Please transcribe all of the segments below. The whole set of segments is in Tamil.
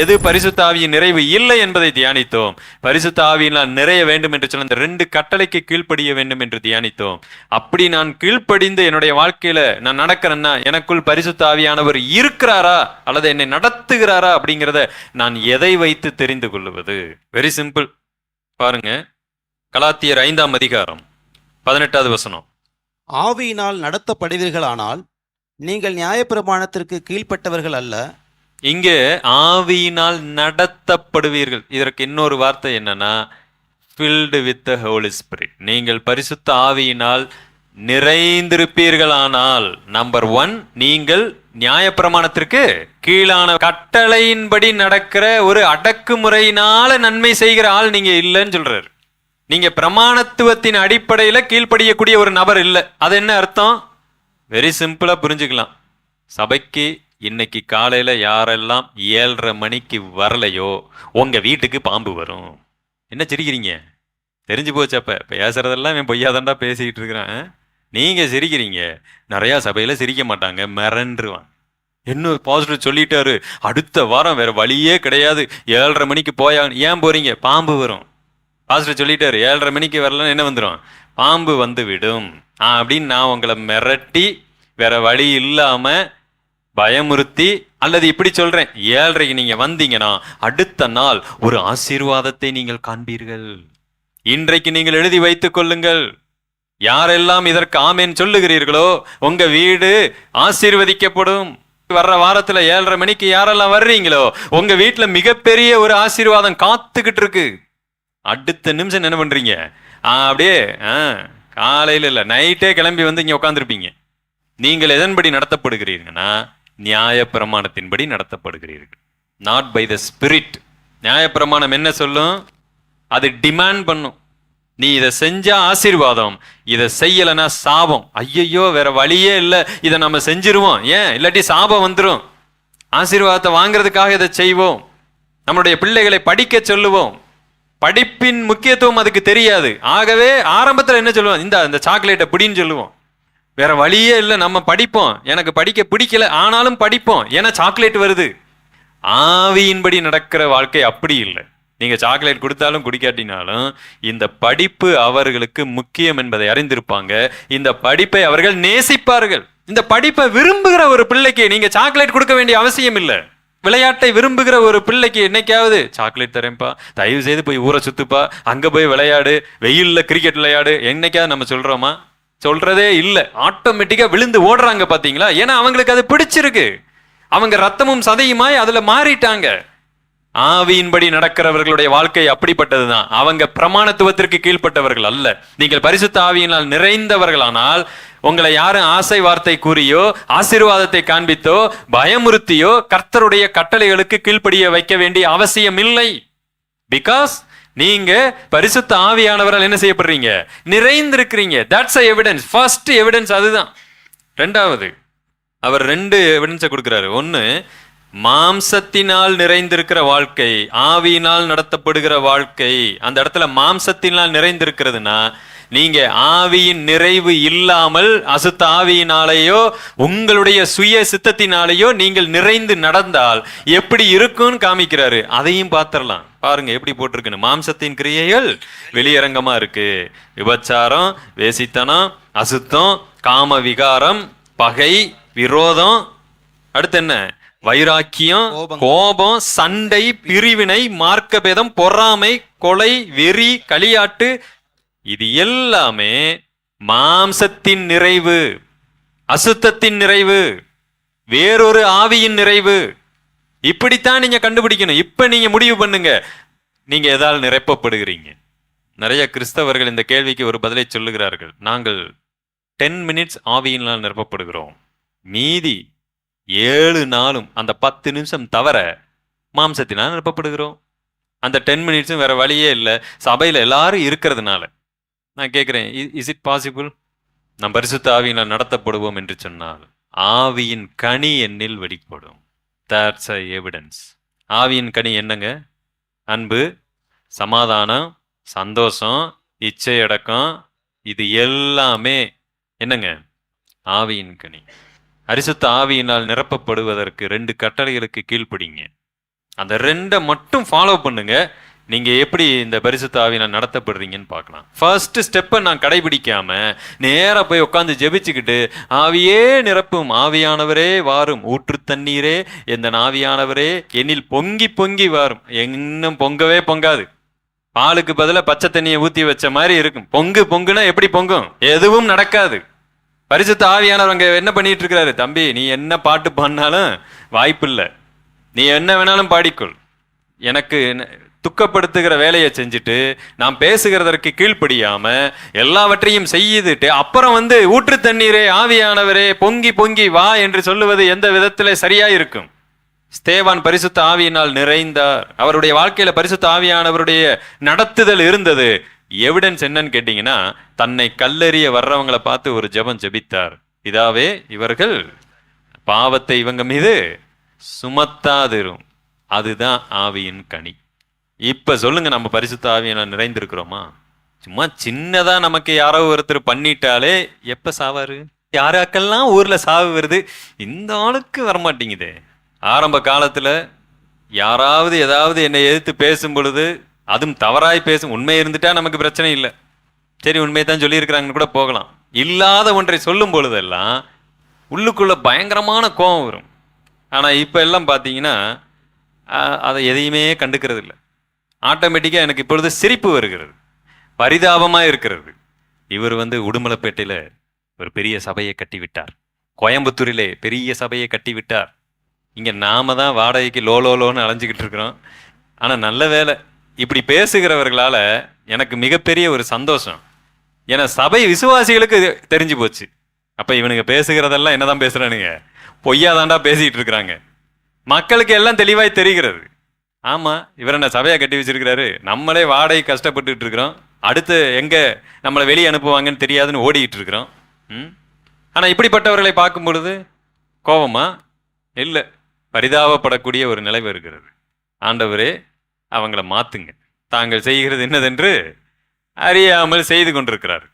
எது பரிசுத்தாவியின் நிறைவு இல்லை என்பதை தியானித்தோம். பரிசுத்த ஆவியினால் நிறைய வேண்டும் என்று சொன்ன அந்த ரெண்டு கட்டளைக்கு கீழ்ப்படிய வேண்டும் என்று தியானித்தோம். அப்படி நான் கீழ்ப்படிந்து என்னுடைய வாழ்க்கையில நான் நடக்கிறேன்னா எனக்குள் பரிசுத்த ஆவியானவர் இருக்கிறாரா? அல்லது என்னை நடத்துகிறாரா? அப்படிங்கிறத நான் எதை வைத்து தெரிந்து கொள்வது? வெரி சிம்பிள் பாருங்க. கலாத்தியர் ஐந்தாம் அதிகாரம் பதினெட்டாவது வசனம். ஆவியினால் நடத்தப்படுவீர்களானால் நீங்கள் நியாயப்பிரமாணத்திற்கு கீழ்ப்பட்டவர்கள் அல்ல இங்கே ஆவியினால் நடத்தப்படுவீர்கள். இதற்கு இன்னொரு வார்த்தை என்னன்னா filled with the Holy Spirit நீங்கள் பரிசுத்த ஆவியினால் நிறைந்திருப்பீர்களானால் நம்பர் ஒன் நீங்கள் நியாயப்பிரமாணத்திற்கு கீழான கட்டளையின்படி நடக்கிற ஒரு அடக்குமுறையினால நன்மை செய்கிற ஆள் நீங்க இல்லைன்னு சொல்றாரு. நீங்க பிரமாணத்துவத்தின் அடிப்படையில கீழ்ப்படியக்கூடிய ஒரு நபர் இல்லை. அது என்ன அர்த்தம்? வெரி சிம்பிளா புரிஞ்சுக்கலாம். சபைக்கு இன்னைக்கு காலையில் யாரெல்லாம் ஏழரை மணிக்கு வரலையோ உங்கள் வீட்டுக்கு பாம்பு வரும். என்ன சிரிக்கிறீங்க? தெரிஞ்சு போச்சு அப்போ. பேசுகிறதெல்லாம் என் பொய்யாதாண்டா பேசிக்கிட்டு இருக்கிறான். நீங்கள் சிரிக்கிறீங்க. நிறையா சபையில் சிரிக்க மாட்டாங்க. மிரண்டுருவான். இன்னும் பாசிட்டிவ் சொல்லிட்டாரு. அடுத்த வாரம் வேற வழியே கிடையாது. ஏழரை மணிக்கு போயா ஏன் போறீங்க? பாம்பு வரும். பாஸ்டர் சொல்லிட்டாரு. ஏழரை மணிக்கு வரலன்னு என்ன வந்துடும் பாம்பு வந்து விடும். அப்படின்னு நான் உங்களை மிரட்டி வேற வழி இல்லாமல் பயமுறுத்தி அல்லது இப்படி சொல்றேன் ஏழரைக்கு நீங்க வந்தீங்கன்னா அடுத்த நாள் ஒரு ஆசீர்வாதத்தை நீங்கள் காண்பீர்கள். இன்றைக்கு நீங்கள் எழுதி வைத்துக் கொள்ளுங்கள். யாரெல்லாம் இதற்கு ஆமேன் சொல்லுகிறீர்களோ உங்க வீடு ஆசீர்வதிக்கப்படும். வர்ற வாரத்துல ஏழரை மணிக்கு யாரெல்லாம் வர்றீங்களோ உங்க வீட்டுல மிகப்பெரிய ஒரு ஆசீர்வாதம் காத்துக்கிட்டு இருக்கு. அடுத்த நிமிஷம் என்ன பண்றீங்க? ஆ, அப்படியே ஆ, காலையில இல்ல நைட்டே கிளம்பி வந்து இங்க உட்காந்துருப்பீங்க நீங்கள் எதன்படி நடத்தப்படுகிறீர்கன்னா நியாய பிரமாணத்தின்படி நடத்தப்படுகிறீர்கள். நாட் பை த ஸ்பிரிட் நியாய பிரமாணம் என்ன சொல்லும்? அது டிமாண்ட் பண்ணும். நீ இதை செஞ்சா ஆசீர்வாதம். இதை செய்யலைன்னா சாபம். ஐயையோ வேற வழியே இல்லை. இதை நம்ம செஞ்சிருவோம். ஏன்? இல்லாட்டி சாபம் வந்துடும் ஆசீர்வாதத்தை வாங்குறதுக்காக இதை செய்வோம். நம்மளுடைய பிள்ளைகளை படிக்க சொல்லுவோம். படிப்பின் முக்கியத்துவம் அதுக்கு தெரியாது. ஆகவே ஆரம்பத்தில் என்ன சொல்லுவோம்? இந்த இந்த சாக்லேட்டை பிடின்னு சொல்லுவோம். வேற வழியே இல்லை நம்ம படிப்போம். எனக்கு படிக்க பிடிக்கல ஆனாலும் படிப்போம். ஏன்னா சாக்லேட் வருது. ஆவியின்படி நடக்கிற வாழ்க்கை அப்படி இல்லை. நீங்க சாக்லேட் கொடுத்தாலும் குடிக்காட்டினாலும் இந்த படிப்பு அவர்களுக்கு முக்கியம் என்பதை அறிந்திருப்பாங்க. இந்த படிப்பை அவர்கள் நேசிப்பார்கள். இந்த படிப்பை விரும்புகிற ஒரு பிள்ளைக்கு நீங்க சாக்லேட் கொடுக்க வேண்டிய அவசியம் இல்லை. விளையாட்டை விரும்புகிற ஒரு பிள்ளைக்கு என்னைக்காவது சாக்லேட் தரேன்ப்பா. தயவு செய்து போய் ஊரை சுத்துப்பா. அங்க போய் விளையாடு. வெயில்ல கிரிக்கெட் விளையாடு. என்னைக்காவது நம்ம சொல்றோமா? சொல்றதே இல்லை. ஆட்டோமேட்டிக்கா விழுந்து ஓடுறாங்க பாத்தீங்களா? ஏன்னா அவங்களுக்கு அது பிடிச்சிருக்கு. அவங்க ரத்தமும் சதையுமாய் அதுல மாறிட்டாங்க. ஆவியின்படி நடக்கிறவர்களுடைய வாழ்க்கை அப்படிப்பட்டதுதான். அவங்க பிரமாணத்துவத்திற்கு கீழ்ப்பட்டவர்கள் அல்ல. நீங்கள் பரிசுத்த ஆவியினால் நிறைந்தவர்களானால் உங்களை யாரும் ஆசை வார்த்தை கூறியோ ஆசீர்வாதத்தை காண்பித்தோ பயமுறுத்தியோ கர்த்தருடைய கட்டளைகளுக்கு கீழ்ப்படிய வைக்க வேண்டிய அவசியம் இல்லை. பிகாஸ் நீங்க பரிசுத்த ஆவியானவரால் என்ன செய்யப்படுறீங்க? நிறைந்திருக்கிறீங்க. தட்ஸ் எவிடன்ஸ் ஃபர்ஸ்ட் எவிடன்ஸ் அதுதான். ரெண்டாவது அவர் ரெண்டு எவிடன்ஸை கொடுக்குறாரு. ஒன்று மாம்சத்தினால் நிறைந்திருக்கிற வாழ்க்கை ஆவியினால் நடத்தப்படுகிற வாழ்க்கை அந்த இடத்துல மாம்சத்தினால் நிறைந்திருக்கிறதுனா நீங்க ஆவியின் நிறைவு இல்லாமல் அசுத்த ஆவியினாலேயோ உங்களுடைய சுய சித்தத்தினாலேயோ நீங்கள் நிறைந்து நடந்தால் எப்படி இருக்கும்னு காமிக்கிறாரு. அதையும் பார்த்துடலாம். பாருங்க எப்படி போட்டிருக்குன்னு. மாம்சத்தின் கிரியைகள் வெளியரங்கமா இருக்கு. விபச்சாரம் வேசித்தனம் அசுத்தம் காம விகாரம் பகை விரோதம். அடுத்து என்ன? வைராக்கியம் கோபம். சண்டை பிரிவினை மார்க்கபேதம் பொறாமை கொலை வெறி களியாட்டு இது எல்லாமே மாம்சத்தின் நிறைவு அசுத்தத்தின் நிறைவு வேறொரு ஆவியின் நிறைவு. இப்படித்தான் நீங்க கண்டுபிடிக்கணும். இப்ப நீங்க முடிவு பண்ணுங்க. நீங்க எதால் நிரப்பப்படுகிறீங்க? நிறைய கிறிஸ்தவர்கள் இந்த கேள்விக்கு ஒரு பதிலை சொல்லுகிறார்கள். நாங்கள் டென் மினிட்ஸ் ஆவியினால் நிரப்பப்படுகிறோம். மீதி ஏழு நாளும் அந்த பத்து நிமிஷம் தவிர மாம்சத்தினால் நிரப்பப்படுகிறோம். அந்த டென் மினிட்ஸும் வேற வழியே இல்லை. சபையில் எல்லாரும் இருக்கிறதுனால. நான் கேட்குறேன் இஸ் இட் பாசிபிள் நம் பரிசுத்த ஆவியினால் நடத்தப்படுவோம் என்று சொன்னால் ஆவியின் கனி என்னில் வெடிப்படும். தட்ஸ் அ எவிடன்ஸ் ஆவியின் கனி என்னங்க? அன்பு சமாதானம் சந்தோஷம் இச்சையடக்கம் இது எல்லாமே என்னங்க? ஆவியின் கனி. அரிசுத்த ஆவியினால் நிரப்பப்படுவதற்கு ரெண்டு கட்டளைகளுக்கு கீழ்ப்படிங்க. அந்த ரெண்டை மட்டும் ஃபாலோ பண்ணுங்க. நீங்க எப்படி இந்த பரிசுத்த ஆவியினால் நடத்தப்படுறீங்கன்னு பார்க்கலாம். ஃபர்ஸ்ட் ஸ்டெப்பை நான் கடைபிடிக்காம நேராக போய் உட்காந்து ஜெபிச்சுக்கிட்டு ஆவியே நிரப்பும் ஆவியானவரே வாரும் ஊற்று தண்ணீரே எந்த ஆவியானவரே எண்ணில் பொங்கி பொங்கி வாரும். இன்னும் பொங்கவே பொங்காது. பாலுக்கு பதிலாக பச்சை தண்ணியை ஊற்றி வச்ச மாதிரி இருக்கும். பொங்கு பொங்குனா எப்படி பொங்கும்? எதுவும் நடக்காது. பரிசுத்த ஆவியானவர் அங்கே என்ன பண்ணிட்டு இருக்கிறாரு தம்பி நீ என்ன பாட்டு பாடினாலும் வாய்ப்பில்லை. நீ என்ன வேணாலும் பாடிக்கொள். எனக்கு துக்கப்படுத்துகிற வேலையை செஞ்சுட்டு நான் பேசுகிறதற்கு கீழ்ப்படியாம எல்லாவற்றையும் செய்துட்டு அப்புறம் வந்து ஊற்று தண்ணீரே ஆவியானவரே பொங்கி பொங்கி வா என்று சொல்லுவது எந்த விதத்திலே சரியா இருக்கும் ஸ்தேவான் பரிசுத்த ஆவியினால் நிறைந்தார். அவருடைய வாழ்க்கையில பரிசுத்த ஆவியானவருடைய நடத்துதல் இருந்தது. எவிடன்ஸ் என்னன்னு கேட்டீங்கன்னா தன்னை கல்லெறிய வர்றவங்களை பார்த்து ஒரு ஜெபம் ஜெபித்தார். இதாவே இவர்கள் பாவத்தை இவங்க மீது சுமத்தாதிரும். அதுதான் ஆவியின் கனி. இப்ப சொல்லுங்க நம்ம பரிசுத்த ஆவியினால் நிறைந்திருக்கிறோமா? சும்மா சின்னதா நமக்கு யாரோ ஒருத்தர் பண்ணிட்டாலே எப்ப சாவாரு? யாராக்கெல்லாம் ஊர்ல சாவு வருது? இந்த ஆளுக்கு வரமாட்டேங்குதே. ஆரம்ப காலத்துல யாராவது ஏதாவது என்னை எதிர்த்து பேசும் பொழுது அதுவும் தவறாய் பேசும். உண்மை இருந்துட்டா நமக்கு பிரச்சனை இல்லை. சரி உண்மையை தான் சொல்லியிருக்கிறாங்கன்னு கூட போகலாம். இல்லாத ஒன்றை சொல்லும் பொழுதெல்லாம் உள்ளுக்குள்ளே பயங்கரமான கோபம் வரும். ஆனால் இப்போ எல்லாம் பார்த்தீங்கன்னா அதை எதையுமே கண்டுக்கிறது இல்லை. ஆட்டோமேட்டிக்காக எனக்கு இப்பொழுது சிரிப்பு வருகிறது. பரிதாபமாக இருக்கிறது. இவர் வந்து உடுமலைப்பேட்டையில் ஒரு பெரிய சபையை கட்டி விட்டார் கோயம்புத்தூரிலே பெரிய சபையை கட்டி விட்டார் நாம தான் வாடகைக்கு லோ லோன்னு அலைஞ்சிக்கிட்டு இருக்கிறோம். ஆனால் நல்ல வேலை. இப்படி பேசுகிறவர்களால எனக்கு மிகப்பெரிய ஒரு சந்தோஷம். ஏன்னா சபை விசுவாசிகளுக்கு தெரிஞ்சு போச்சு. அப்போ இவனுங்க பேசுகிறதெல்லாம் என்னதான் பேசுறானுங்க? பொய்யாதாண்டா பேசிக்கிட்டு இருக்கிறாங்க. மக்களுக்கு எல்லாம் தெளிவாய் தெரிகிறது. ஆமாம் இவர் என்ன சபையை கட்டி வச்சிருக்கிறாரு? நம்மளே வாடகை கஷ்டப்பட்டுட்டு இருக்கிறோம். அடுத்து எங்கே நம்மளை வெளியே அனுப்புவாங்கன்னு தெரியாதுன்னு ஓடிக்கிட்டு இருக்கிறோம். ம்? ஆனால் இப்படிப்பட்டவர்களை பார்க்கும் பொழுது கோபமா? இல்லை பரிதாபப்படக்கூடிய ஒரு நிலை வருகிறது ஆண்டவரே அவங்கள மாத்துங்க. தாங்கள் செய்கிறது என்னதென்று அறியாமல் செய்து கொண்டிருக்கிறார்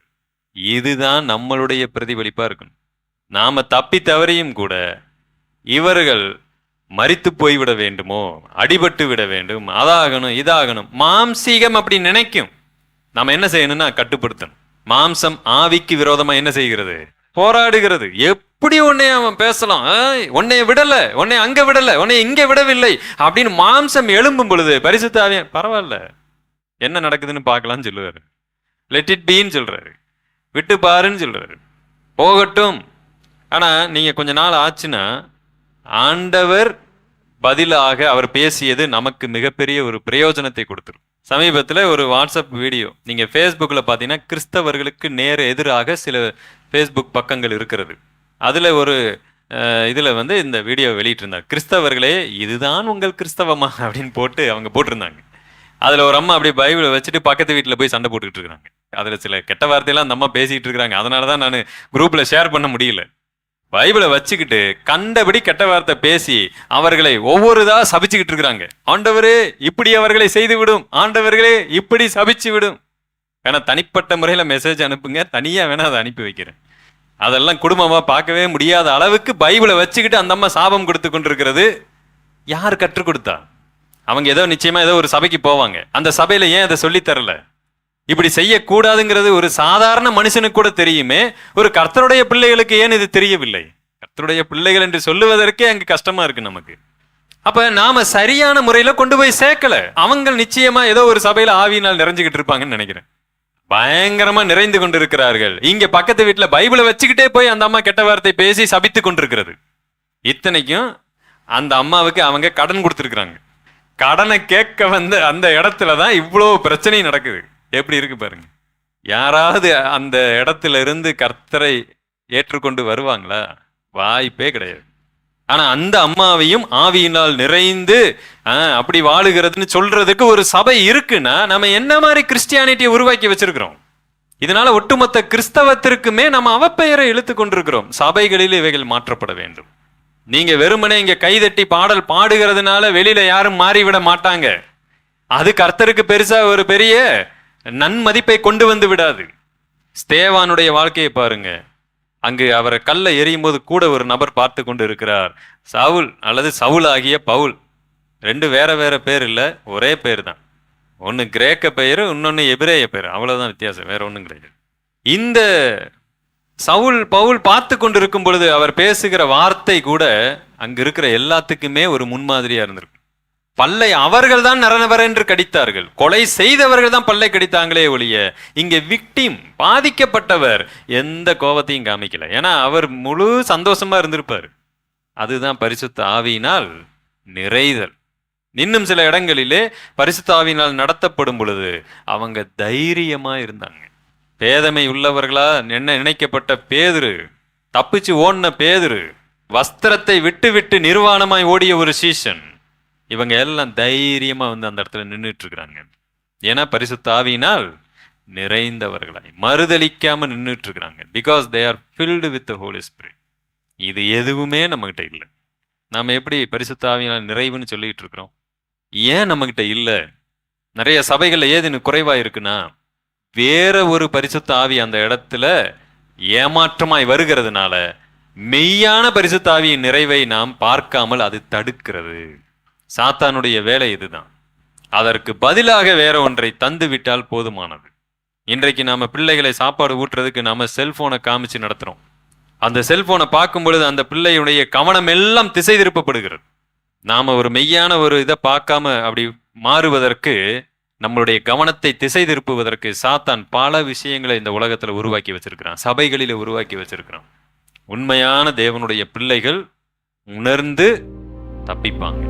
இதுதான் நம்மளுடைய பிரதிபலிப்பா இருக்கணும். நாம தப்பி தவறியும் கூட இவர்கள் மறித்து போய்விட வேண்டுமோ அடிபட்டு விட வேண்டும் அதாகணும் இதாகணும் மாம்சீகம் அப்படி நினைக்கும். நம்ம என்ன செய்யணும்னா கட்டுப்படுத்தணும். மாம்சம் ஆவிக்கு விரோதமா என்ன செய்கிறது? போராடுகிறது. எப்படி உன்னை அவன் பேசலாம்? உன்னை விடல உன்னை அங்க விடல உன்னை இங்க விடவில்லை அப்படின்னு மாம்சம் எழும்பும் பொழுது பரிசுத்த பரவாயில்ல என்ன நடக்குதுன்னு பார்க்கலாம்னு சொல்லுவாரு. லெட் இட் பீன்னு சொல்றாரு. விட்டு பாருன்னு சொல்றாரு. போகட்டும். ஆனா நீங்க கொஞ்ச நாள் ஆச்சுன்னா ஆண்டவர் பதிலாக அவர் பேசியது நமக்கு மிகப்பெரிய ஒரு பிரயோஜனத்தை கொடுத்துரும். சமீபத்தில் ஒரு வாட்ஸ்அப் வீடியோ. நீங்கள் ஃபேஸ்புக்கில் பார்த்தீங்கன்னா கிறிஸ்தவர்களுக்கு நேர் எதிராக சில ஃபேஸ்புக் பக்கங்கள் இருக்கிறது. அதில் ஒரு இதில் வந்து இந்த வீடியோ வெளியிட்டிருந்தார். கிறிஸ்தவர்களே இதுதான் உங்கள் கிறிஸ்தவமா? அப்படின்னு போட்டு அவங்க போட்டிருந்தாங்க. அதில் ஒரு அம்மா அப்படியே பைபிளை வச்சுட்டு பக்கத்து வீட்டில் போய் சண்டை போட்டுக்கிட்டு இருக்கிறாங்க. அதில் சில கெட்ட வார்த்தையெல்லாம் அந்த அம்மா பேசிகிட்டு இருக்கிறாங்க. அதனால தான் நான் குரூப்பில் ஷேர் பண்ண முடியல. பைபிளை வச்சுக்கிட்டு கண்டபடி கெட்ட வார்த்தை பேசி அவர்களை ஒவ்வொருதா சபிச்சுக்கிட்டு இருக்கிறாங்க. ஆண்டவரே இப்படி அவர்களை செய்து விடும் ஆண்டவர்களே இப்படி சபிச்சு விடும். வேணா தனிப்பட்ட முறையில் மெசேஜ் அனுப்புங்க. தனியாக வேணா அதை அனுப்பி வைக்கிறேன். அதெல்லாம் குடும்பமாக பார்க்கவே முடியாத அளவுக்கு பைபிளை வச்சுக்கிட்டு அந்த அம்மா சாபம் கொடுத்து கொண்டிருக்கிறது. யார் கற்றுக் கொடுத்தா? அவங்க ஏதோ நிச்சயமா ஏதோ ஒரு சபைக்கு போவாங்க. அந்த சபையில ஏன் அதை சொல்லித்தரல இப்படி செய்யக்கூடாதுங்கிறது ஒரு சாதாரண மனுஷனுக்கு கூட தெரியுமே. ஒரு கர்த்தருடைய பிள்ளைகளுக்கு ஏன் இது தெரியவில்லை? கர்த்தருடைய பிள்ளைகள் என்று சொல்லுவதற்கே அங்கு கஷ்டமா இருக்கு நமக்கு. அப்ப நாம சரியான முறையில கொண்டு போய் சேர்க்கல. அவங்க நிச்சயமா ஏதோ ஒரு சபையில ஆவியினால் நிறைஞ்சுக்கிட்டு இருப்பாங்கன்னு நினைக்கிறேன். பயங்கரமா நிறைந்து கொண்டிருக்கிறார்கள். இங்க பக்கத்து வீட்டுல பைபிளை வச்சுக்கிட்டே போய் அந்த அம்மா கெட்ட வார்த்தை பேசி சபித்து கொண்டிருக்கிறது. இத்தனைக்கும் அந்த அம்மாவுக்கு அவங்க கடன் கொடுத்துருக்குறாங்க. கடனை கேட்க வந்த அந்த இடத்துல தான் இவ்வளோ பிரச்சனை நடக்குது. எப்படி இருக்கு பாருங்க. யாராவது அந்த இடத்துல இருந்து கர்த்தரை ஏற்றுக்கொண்டு வருவாங்களா? வாய்ப்பே கிடையாது. ஆனா அந்த அம்மாவையும் ஆவியினால் நிறைந்து அப்படி வாழுகிறதுன்னு சொல்றதுக்கு ஒரு சபை இருக்குன்னா நம்ம என்ன மாதிரி கிறிஸ்டியானிட்டியை உருவாக்கி வச்சிருக்கிறோம்? இதனால ஒட்டுமொத்த கிறிஸ்தவத்திற்குமே நம்ம அவப்பெயரை இழுத்து கொண்டிருக்கிறோம். சபைகளில் இவைகள் மாற்றப்பட வேண்டும். நீங்க வெறுமனே இங்க கைதட்டி பாடல் பாடுகிறதுனால வெளியில யாரும் மாறிவிட மாட்டாங்க. அது கர்த்தருக்கு பெருசா ஒரு பெரிய நன்மதிப்பை கொண்டு வந்து விடாது. ஸ்தேவானுடைய வாழ்க்கையை பாருங்க. அங்கு அவரை கல்ல எரியும் போது கூட ஒரு நபர் பார்த்து கொண்டு இருக்கிறார் சவுல் அல்லது சவுல் ஆகிய பவுல். ரெண்டு வேற வேற பேர் இல்லை ஒரே பேர் தான். ஒன்று கிரேக்க பெயர் இன்னொன்று எபிரேய பேர் அவ்வளோதான் வித்தியாசம் வேற ஒன்றும் கிடையாது. இந்த சவுல் பவுல் பார்த்து கொண்டு இருக்கும் பொழுது அவர் பேசுகிற வார்த்தை கூட அங்கு இருக்கிற எல்லாத்துக்குமே ஒரு முன்மாதிரியாக இருந்திருக்கும் பல்லை அவர்கள் தான் நரநவரென்று கடித்தார்கள். கொலை செய்தவர்கள் தான் பல்லை கடித்தாங்களே ஒழிய இங்கே விக்டிம் பாதிக்கப்பட்டவர் எந்த கோபத்தையும் காமிக்கல. ஏன்னா அவர் முழு சந்தோஷமா இருந்திருப்பார். அதுதான் பரிசுத்த ஆவியினால் நிறைதல். இன்னும் சில இடங்களிலே பரிசுத்த ஆவியினால் நடத்தப்படும் பொழுது அவங்க தைரியமா இருந்தாங்க. பேதமை உள்ளவர்களா என்ன நினைக்கப்பட்ட பேதுரு தப்பிச்சு ஓடின பேதுரு வஸ்திரத்தை விட்டு விட்டு நிர்வாணமாய் ஓடிய ஒரு சீசன் இவங்க எல்லாம் தைரியமா வந்து அந்த இடத்துல நின்றுட்டு இருக்கிறாங்க ஏன்னா பரிசுத்த ஆவியினால் நிறைந்தவர்களாய் மறுதளிக்காமல் நின்றுட்டு இருக்கிறாங்க because they are filled with Holy Spirit இது எதுவுமே நம்மகிட்ட இல்லை. நாம் எப்படி பரிசுத்த ஆவியினால் நிறைவுன்னு சொல்லிட்டு இருக்கிறோம் ஏன் நம்மகிட்ட இல்லை? நிறைய சபைகளில் ஏதுன்னு குறைவாக இருக்குன்னா வேற ஒரு பரிசுத்த ஆவி அந்த இடத்துல ஏமாற்றமாய் வருகிறதுனால மெய்யான பரிசுத்தாவியின் நிறைவை நாம் பார்க்காமல் அது தடுக்கிறது. சாத்தானுடைய வேலை இதுதான். அதற்கு பதிலாக வேற ஒன்றை தந்து விட்டால் போதுமானது. இன்றைக்கு நாம பிள்ளைகளை சாப்பாடு ஊட்டுறதுக்கு நாம செல்போனை காமிச்சு நடத்துறோம். அந்த செல்போனை பார்க்கும் பொழுது அந்த பிள்ளையுடைய கவனம் எல்லாம் திசை திருப்பப்படுகிறது நாம ஒரு மெய்யான ஒரு இதை பார்க்காம அப்படி மாறுவதற்கு நம்மளுடைய கவனத்தை திசை திருப்புவதற்கு சாத்தான் பல விஷயங்களை இந்த உலகத்துல உருவாக்கி வச்சிருக்கிறான். சபைகளில உருவாக்கி வச்சிருக்கிறான். உண்மையான தேவனுடைய பிள்ளைகள் உணர்ந்து தப்பிப்பாங்க.